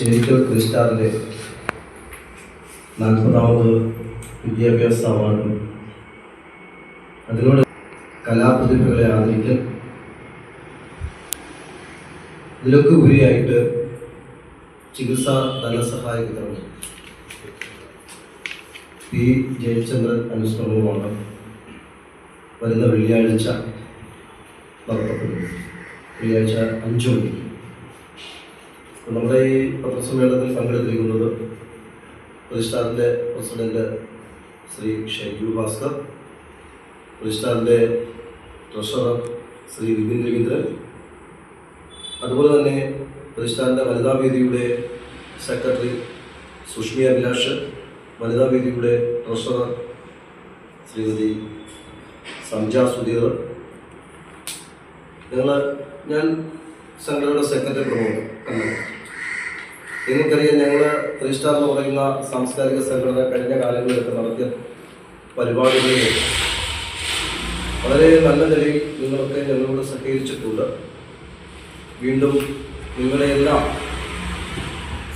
ചേരിക്കൽ ക്രിസ്റ്റാറിന്റെ നാൽപ്പതാമത് വിദ്യാഭ്യാസ അവാർഡും അതിനോട് കലാപ്രതിഭകളെ ആദരിക്കൽ. ഇതിലൊക്കെ ഉപരിയായിട്ട് ചികിത്സാ ധനസഹായ വിതരണം പി ജയചന്ദ്രൻ അനുസ്മരണവുമാണ് വരുന്ന വെള്ളിയാഴ്ച വെള്ളിയാഴ്ച അഞ്ചു മണിക്ക്. നമ്മുടെ ഈ പത്രസമ്മേളനത്തിൽ പങ്കെടുത്തിരിക്കുന്നത് പ്രതിഷ്ഠാറിന്റെ പ്രസിഡന്റ് ശ്രീ ഷൈജു ഭാസ്കർ പ്രതിഷ്ഠാറിന്റെ ട്രഷറർ ശ്രീ വിപിൻ രവീന്ദ്രൻ അതുപോലെ തന്നെ പ്രതിഷ്ഠാനത്തെ വനിതാ വേദിയുടെ സെക്രട്ടറി സുഷ്മി അഭിലാഷ് വനിതാ വേദിയുടെ ട്രഷറർ ശ്രീമതി സംജ സുധീർ. ഞങ്ങൾ ഞാൻ സംഘടനയുടെ സെക്രട്ടറി പ്രമുഖ കണ്ണൂർ നിങ്ങൾക്കറിയാം ഞങ്ങൾ ത്രീ സ്റ്റാർ എന്ന് പറയുന്ന സാംസ്കാരിക സംഘടന കഴിഞ്ഞ കാലങ്ങളിലൊക്കെ നടത്തിയ പരിപാടികളിൽ വളരെ നല്ല നിലയിൽ നിങ്ങളൊക്കെ ഞങ്ങളോട് സഹകരിച്ചിട്ടുണ്ട്. വീണ്ടും നിങ്ങളെയെല്ലാം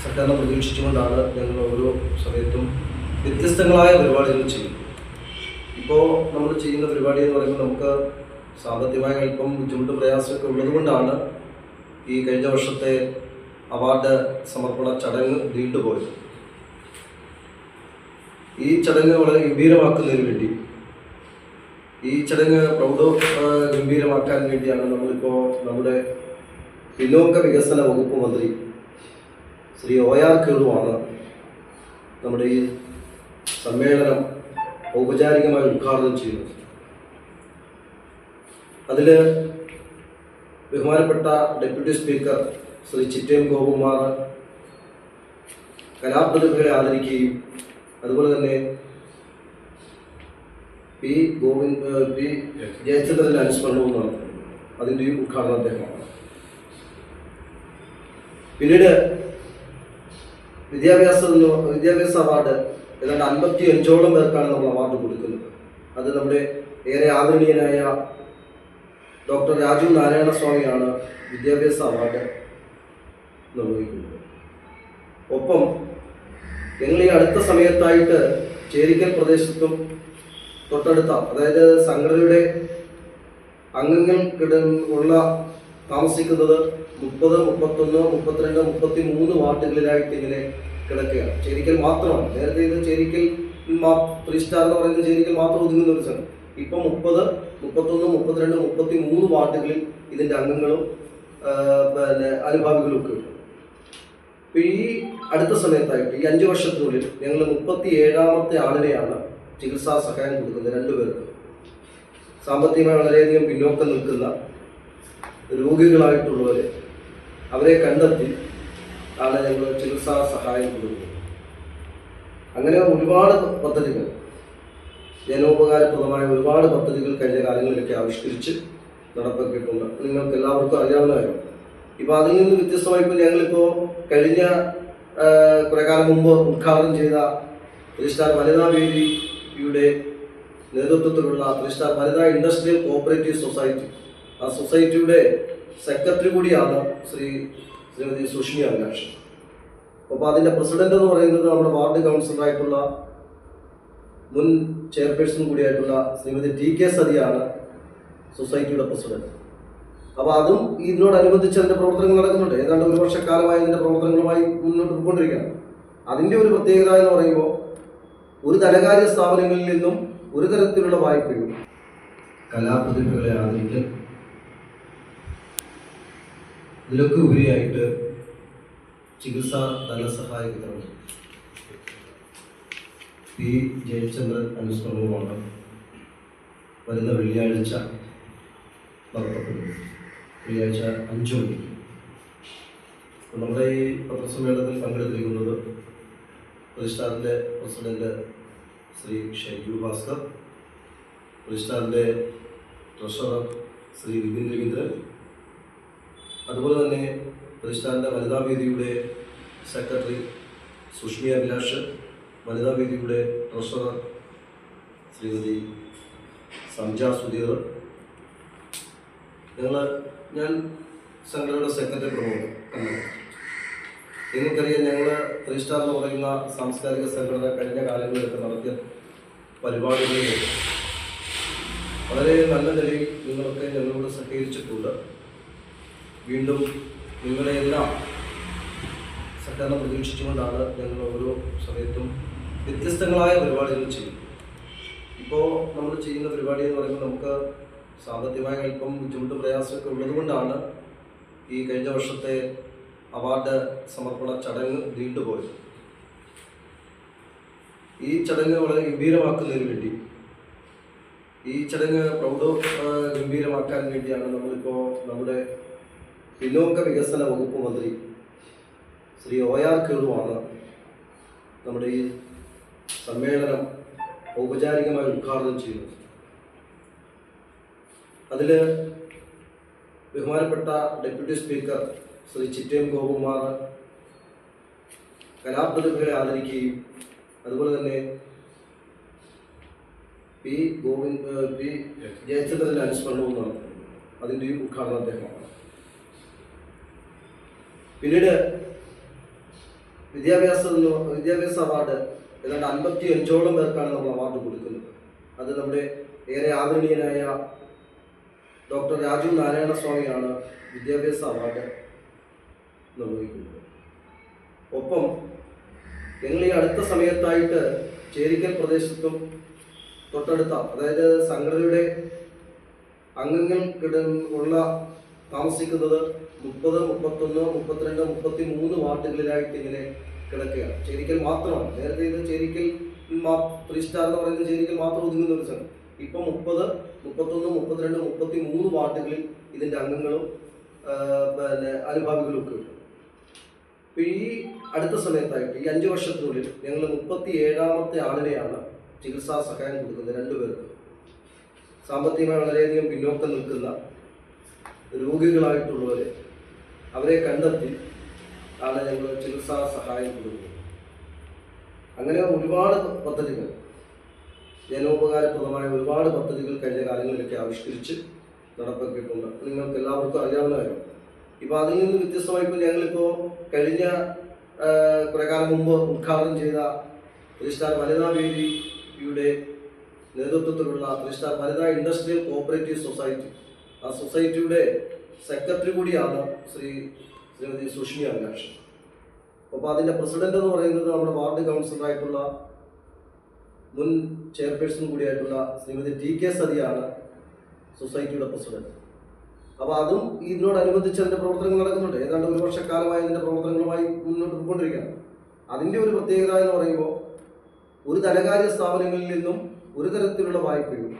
സഹകരണം പ്രതീക്ഷിച്ചുകൊണ്ടാണ് ഞങ്ങൾ ഓരോ സമയത്തും വ്യത്യസ്തങ്ങളായ പരിപാടികൾ ചെയ്യുന്നത്. ഇപ്പോൾ നമ്മൾ ചെയ്യുന്ന പരിപാടി എന്ന് പറയുമ്പോൾ നമുക്ക് സാമ്പത്തികമായ അല്പം ബുദ്ധിമുട്ട് പ്രയാസമൊക്കെ ഉള്ളതുകൊണ്ടാണ് ഈ കഴിഞ്ഞ വർഷത്തെ അവാർഡ് സമർപ്പണ ചടങ്ങ് നീണ്ടുപോയത് ഈ ചടങ്ങ് വളരെ ഗംഭീരമാക്കുന്നതിന് വേണ്ടി ഈ ചടങ്ങ് പ്രൗഢ ഗംഭീരമാക്കാൻ വേണ്ടിയാണ് നമ്മളിപ്പോൾ നമ്മുടെ പിന്നോക്ക വികസന വകുപ്പ് മന്ത്രി ശ്രീ ഒ ആർ കേളുവാണ് നമ്മുടെ ഈ സമ്മേളനം ഔപചാരികമായി ഉദ്ഘാടനം ചെയ്യുന്നത്. അതിൽ ബഹുമാനപ്പെട്ട ഡെപ്യൂട്ടി സ്പീക്കർ ശ്രീ ചിറ്റയം ഗോപകുമാർ കലാപ്രതിഭകളെ ആദരിക്കുകയും അതുപോലെ തന്നെ പി ഗോവിന്ദ് പി ജയചന്ദ്രന്റെ അനുസ്മരണവും നടത്തുന്നു. അതിന്റെയും ഉദ്ഘാടനം അദ്ദേഹമാണ്. പിന്നീട് വിദ്യാഭ്യാസ വിദ്യാഭ്യാസ അവാർഡ് ഏതാണ്ട് അൻപത്തി അഞ്ചോളം പേർക്കാണ് നമ്മൾ അവാർഡ് കൊടുക്കുന്നത്. അത് നമ്മുടെ ഏറെ ആദരണീയനായ ഡോക്ടർ രാജു നാരായണ സ്വാമിയാണ് വിദ്യാഭ്യാസ അവാർഡ് നിർവഹിക്കുന്നത് ഒപ്പം ഞങ്ങൾ ഈ അടുത്ത സമയത്തായിട്ട് ചേരിക്കൽ പ്രദേശത്തും തൊട്ടടുത്ത അതായത് സംഘടനയുടെ അംഗങ്ങൾക്കിട ഉള്ള താമസിക്കുന്നത് മുപ്പത് മുപ്പത്തൊന്ന് മുപ്പത്തിരണ്ട് മുപ്പത്തി മൂന്ന് വാർഡുകളിലായിട്ട് ഇങ്ങനെ കിടക്കുകയാണ്. ചേരിക്കൽ മാത്രമാണ്. നേരത്തെ ഇത് ചേരിക്കൽ ത്രീ സ്റ്റാർ എന്ന് പറയുന്നത് ചേരിക്കൽ മാത്രം ഒതുങ്ങുന്ന ഒരു സ്ഥലം. ഇപ്പം മുപ്പത് മുപ്പത്തൊന്ന് മുപ്പത്തിരണ്ട് മുപ്പത്തി മൂന്ന് വാർഡുകളിൽ ഇതിന്റെ അംഗങ്ങളും പിന്നെ അനുഭാവികളും ഒക്കെ ഉണ്ട്. അപ്പൊ ഈ അടുത്ത സമയത്തായിട്ട് ഈ അഞ്ച് വർഷത്തിനുള്ളിൽ ഞങ്ങൾ മുപ്പത്തി ഏഴാമത്തെ ആളിനെയാണ് ചികിത്സാ സഹായം കൊടുക്കുന്നത് രണ്ടുപേർക്ക്. സാമ്പത്തികമായി വളരെയധികം പിന്നോക്കം നിൽക്കുന്ന രോഗികളായിട്ടുള്ളവരെ അവരെ കണ്ടെത്തി ആണ് ഞങ്ങൾ ചികിത്സാ സഹായം കൊടുക്കുന്നത്. അങ്ങനെ ഒരുപാട് പദ്ധതികൾ ജനോപകാരപ്രദമായ ഒരുപാട് പദ്ധതികൾ കഴിഞ്ഞ കാലങ്ങളിലൊക്കെ ആവിഷ്കരിച്ച് നടപ്പാക്കിയിട്ടുണ്ട്. നിങ്ങൾക്ക് എല്ലാവർക്കും അറിയാവുന്ന കാര്യം ഇപ്പോൾ അതിൽ നിന്ന് വ്യത്യസ്തമായിപ്പോ ഞങ്ങളിപ്പോൾ കഴിഞ്ഞ കുറെ കാലം മുമ്പ് ഉദ്ഘാടനം ചെയ്ത ത്രിസ്റ്റാർ വനിതാ വേദിയുടെ നേതൃത്വത്തിലുള്ള ത്രിസ്റ്റാർ വനിതാ ഇൻഡസ്ട്രിയൽ കോപ്പറേറ്റീവ് സൊസൈറ്റി. ആ സൊസൈറ്റിയുടെ സെക്രട്ടറി കൂടിയാണ് ശ്രീ ശ്രീമതി സുഷ്മി അഭിലാഷ്. അപ്പോൾ അതിന്റെ പ്രസിഡന്റ് എന്ന് പറയുന്നത് നമ്മുടെ വാർഡ് കൗൺസിലറായിട്ടുള്ള മുൻ ചെയർപേഴ്സൺ കൂടിയായിട്ടുള്ള ശ്രീമതി ടി കെ സതിയാണ് സൊസൈറ്റിയുടെ പ്രസിഡന്റ്. അപ്പോൾ അതും ഇതിനോടനുബന്ധിച്ച് അതിന്റെ പ്രവർത്തനങ്ങൾ നടക്കുന്നുണ്ട്. ഏതാണ്ട് ഒരു വർഷക്കാലമായി അതിന്റെ പ്രവർത്തനങ്ങളുമായി മുന്നോട്ട് പോയിക്കൊണ്ടിരിക്കുകയാണ്. അതിന്റെ ഒരു പ്രത്യേകത എന്ന് പറയുമ്പോൾ ഒരു ധനകാര്യ സ്ഥാപനങ്ങളിൽ നിന്നും ഒരു തരത്തിലുള്ള വായ്പയും കലാപ്രതിഭകളെ ആദരിക്കൽ ഇതിലൊക്കെ ഉപരിയായിട്ട് ചികിത്സാ ധനസഹായ വിതരണം പി ജയചന്ദ്രൻ അനുസ്മരണവുമാണ് വരുന്ന വെള്ളിയാഴ്ച നടത്തപ്പെടുന്നത് വെള്ളിയാഴ്ച അഞ്ചു മണിക്ക്. നമ്മുടെ ഈ പത്രസമ്മേളനത്തിൽ പങ്കെടുത്തിരിക്കുന്നത് പ്രതിഷ്ഠാറിന്റെ പ്രസിഡന്റ് ശ്രീ ഷൈജു ഭാസ്കർ പ്രതിഷ്ഠാറിന്റെ ട്രഷറർ ശ്രീ വിപിൻ രവീന്ദ്രൻ അതുപോലെ തന്നെ പ്രതിഷ്ഠാന്റെ വനിതാ വേദിയുടെ സെക്രട്ടറി സുഷ്മി അഭിലാഷ് വനിതാ വേദിയുടെ ട്രഷറർ ശ്രീമതി സംജ സുധീർ ഞങ്ങൾ ഞാൻ സംഘടനയുടെ സെക്രട്ടറി പ്രമോട്ട് നിങ്ങൾക്കറിയാം ഞങ്ങൾ സ്റ്റാർ എന്ന് പറയുന്ന സാംസ്കാരിക സംഘടന കഴിഞ്ഞ കാലങ്ങളിലൊക്കെ നടത്തിയ പരിപാടികളിൽ വളരെ നല്ല നിലയിൽ നിങ്ങളൊക്കെ ഞങ്ങളോട് സഹകരിച്ചിട്ടുണ്ട്. വീണ്ടും നിങ്ങളെയെല്ലാം സഹകരണം പ്രതീക്ഷിച്ചുകൊണ്ടാണ് ഞങ്ങൾ ഓരോ സമയത്തും വ്യത്യസ്തങ്ങളായ പരിപാടികൾ ചെയ്യും ഇപ്പോൾ നമ്മൾ ചെയ്യുന്ന പരിപാടി എന്ന് പറയുമ്പോൾ നമുക്ക് സാമ്പത്തികമായ അല്പം ബുദ്ധിമുട്ട് പ്രയാസമൊക്കെ ഉള്ളതുകൊണ്ടാണ് ഈ കഴിഞ്ഞ വർഷത്തെ അവാർഡ് സമർപ്പണ ചടങ്ങ് നീണ്ടുപോയത്. ഈ ചടങ്ങ് വളരെ ഗംഭീരമാക്കുന്നതിന് വേണ്ടി ഈ ചടങ്ങ് പ്രൗഢ ഗംഭീരമാക്കാൻ വേണ്ടിയാണ് നമ്മളിപ്പോൾ നമ്മുടെ പിന്നോക്ക വികസന വകുപ്പ് മന്ത്രി ശ്രീ ഒ ആർ കേളുവാണ് നമ്മുടെ ഈ സമ്മേളനം ഔപചാരികമായി ഉദ്ഘാടനം ചെയ്യുന്നത്. അതിൽ ബഹുമാനപ്പെട്ട ഡെപ്യൂട്ടി സ്പീക്കർ ശ്രീ ചിറ്റേം ഗോപകുമാർ കലാപ്രതിഭകളെ ആദരിക്കുകയും അതുപോലെ തന്നെ പി ഗോവിന്ദ് പി ജയചന്ദ്രന്റെ അനുസ്മരണവും നടത്തുന്നു. അതിന്റെയും ഉദ്ഘാടനം അദ്ദേഹമാണ്. പിന്നീട് വിദ്യാഭ്യാസ വിദ്യാഭ്യാസ അവാർഡ് ഏതാണ്ട് അൻപത്തി അഞ്ചോളം പേർക്കാണ് നമ്മൾ അവാർഡ് കൊടുക്കുന്നത്. അത് നമ്മുടെ ഏറെ ആദരണീയനായ ഡോക്ടർ രാജു നാരായണ സ്വാമിയാണ് വിദ്യാഭ്യാസ അവാർഡ് നിർവഹിക്കുന്നത്. ഒപ്പം ഞങ്ങൾ ഈ അടുത്ത സമയത്തായിട്ട് ചേരിക്കൽ പ്രദേശത്തും തൊട്ടടുത്ത അതായത് സംഘടനയുടെ അംഗങ്ങൾക്കിട ഉള്ള താമസിക്കുന്നത് മുപ്പത് മുപ്പത്തൊന്ന് മുപ്പത്തിരണ്ട് മുപ്പത്തി മൂന്ന് വാർഡുകളിലായിട്ട് ഇങ്ങനെ കിടക്കുകയാണ്. ചേരിക്കൽ മാത്രമാണ്. നേരത്തെ ഇത് ചേരിക്കൽ ത്രീ സ്റ്റാർ എന്ന് പറയുന്നത് ചേരിക്കൽ മാത്രം ഒതുങ്ങുന്ന ഒരു സ്ഥലം. ഇപ്പം മുപ്പത് മുപ്പത്തൊന്ന് മുപ്പത്തിരണ്ട് മുപ്പത്തി മൂന്ന് വാർഡുകളിൽ ഇതിന്റെ അംഗങ്ങളും പിന്നെ അനുഭാവികളും ഒക്കെ ഉണ്ട്. അപ്പൊ ഈ അടുത്ത സമയത്തായിട്ട് ഈ അഞ്ച് വർഷത്തിനുള്ളിൽ ഞങ്ങൾ മുപ്പത്തി ഏഴാമത്തെ ആളിനെയാണ് ചികിത്സാ സഹായം കൊടുക്കുന്നത് രണ്ടുപേർക്ക്. സാമ്പത്തികമായി വളരെയധികം പിന്നോക്കം നിൽക്കുന്ന രോഗികളായിട്ടുള്ളവർ അവരെ കണ്ടെത്തി ആണ് ഞങ്ങൾ ചികിത്സാ സഹായം കൊടുക്കുന്നത്. അങ്ങനെ ഒരുപാട് പദ്ധതികൾ ജനോപകാരപ്രദമായ ഒരുപാട് പദ്ധതികൾ കഴിഞ്ഞ കാലങ്ങളിലൊക്കെ ആവിഷ്കരിച്ച് നടപ്പാക്കിയിട്ടുണ്ട്. നിങ്ങൾക്ക് എല്ലാവർക്കും അറിയാവുന്ന കാര്യം. ഇപ്പോൾ അതിൽ നിന്ന് വ്യത്യസ്തമായി ഞങ്ങളിപ്പോൾ കഴിഞ്ഞ കുറേ കുറെ കാലം മുമ്പ് ഉദ്ഘാടനം ചെയ്ത ത്രിസ്റ്റാർ വനിതാ വേദിയുടെ നേതൃത്വത്തിലുള്ള ത്രിസ്റ്റാർ വനിതാ ഇൻഡസ്ട്രിയൽ കോപ്പറേറ്റീവ് സൊസൈറ്റി. ആ സൊസൈറ്റിയുടെ സെക്രട്ടറി കൂടിയാണ് ശ്രീ ശ്രീമതി സുഷ്മി അഭിലാഷ്. അപ്പോൾ അതിന്റെ പ്രസിഡന്റ് എന്ന് പറയുന്നത് നമ്മുടെ വാർഡ് കൗൺസിലറായിട്ടുള്ള മുൻ ചെയർപേഴ്സൺ കൂടിയായിട്ടുള്ള ശ്രീമതി ടി കെ സതിയാണ് സൊസൈറ്റിയുടെ പ്രസിഡന്റ്. അപ്പോൾ അതും ഇതിനോടനുബന്ധിച്ച് അതിന്റെ പ്രവർത്തനങ്ങൾ നടക്കുന്നുണ്ട്. ഏതാണ്ട് ഒരു വർഷക്കാലമായി അതിന്റെ പ്രവർത്തനങ്ങളുമായി മുന്നോട്ട് പോയിക്കൊണ്ടിരിക്കുകയാണ്. അതിന്റെ ഒരു പ്രത്യേകത എന്ന് പറയുമ്പോൾ ഒരു ധനകാര്യ സ്ഥാപനങ്ങളിൽ നിന്നും ഒരു തരത്തിലുള്ള വായ്പയും